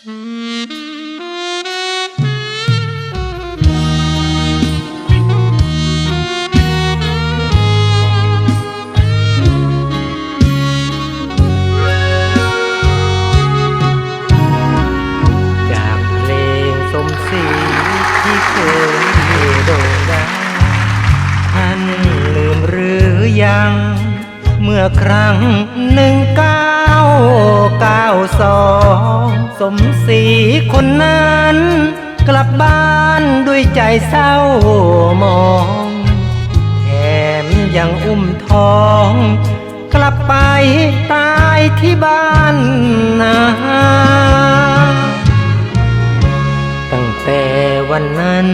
จากเพลงสมศรีที่เคยโด่งดังท่านลืมหรือยัง เมื่อครั้งหนึ่งก้า เก้าสองสมศรีคนนั้น กลับบ้านด้วยใจเศร้ามองแถมยังอุ้มท้อง กลับไปตายที่บ้านนาตั้งแต่วันนั้น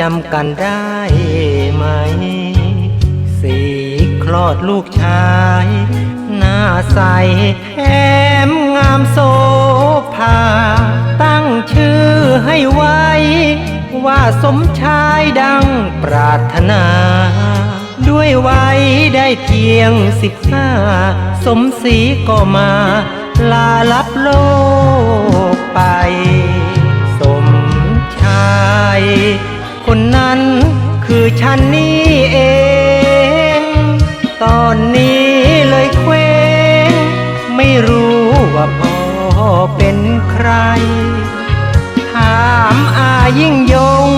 จำกันได้ไหม สีคลอดลูกชายาใสแถมงามโสภา ตั้งชื่อให้ไว้ ว่าสมชายดังปรารถนา ด้วยวัยได้เพียงสิบห้า สมศรีก็มา ลาลับโลก ถามอายิ่งยง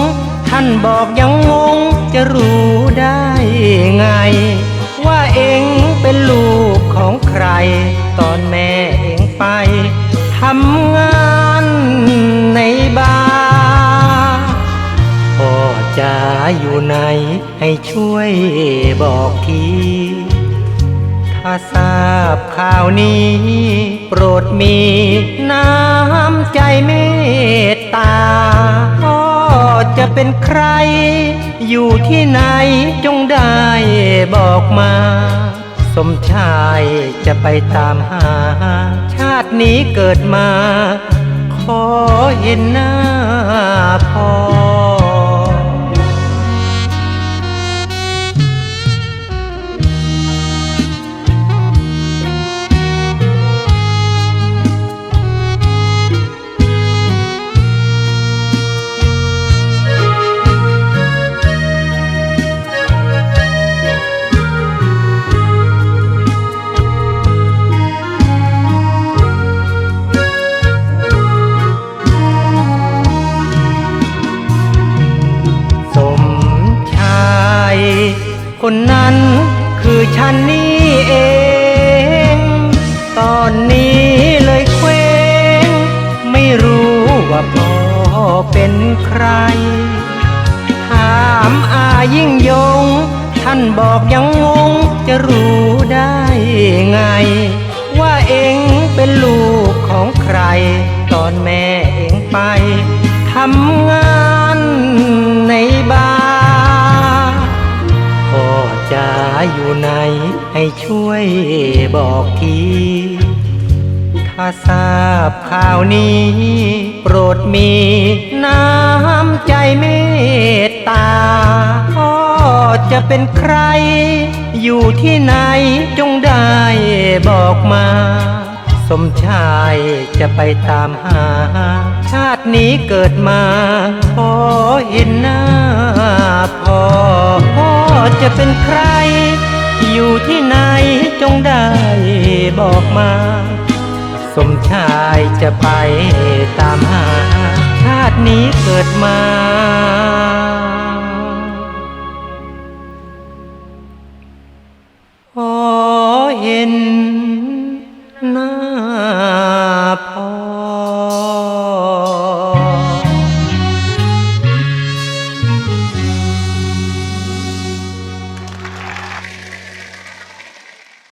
ท่านบอกยังงงจะรู้ได้ไง ว่าเองเป็นลูกของใคร ตอนแม่เองไปทำงานในบาร์พ่อจะอยู่ไหนให้ช่วยบอกทีถ้าทราบข่าวนี้ ปรดมีน้ำใจเมตตาพ่อจะเป็นใคร อยู่ที่ไหนจงได้บอกมา สมชายจะไปตามหา ชาตินี้เกิดมา ขอเห็นหน้าพ่อ คนนั้นคือฉันนี่เอง ตอนนี้เลยเคว้ง ไม่รู้ว่าพ่อเป็นใคร ถามอายิ่งยง ท่านบอกยังงง จะรู้ได้ไง ว่าเองเป็นลูกของใคร ตอนแม่ อยู่ไหนให้ช่วยบอกที ถ้าทราบข่าวนี้ โปรดมีน้ำใจเมตตาพ่อจะเป็นใคร อยู่ที่ไหนจงได้บอกมา สมชายจะไปตามหา ชาตินี้เกิดมา ขอเห็นหน้าพ่อพ่อ จะเป็นใคร อยู่ที่ไหนจงได้บอกมา สมชายจะไปตามหา ชาตินี้เกิดมา ขอเห็น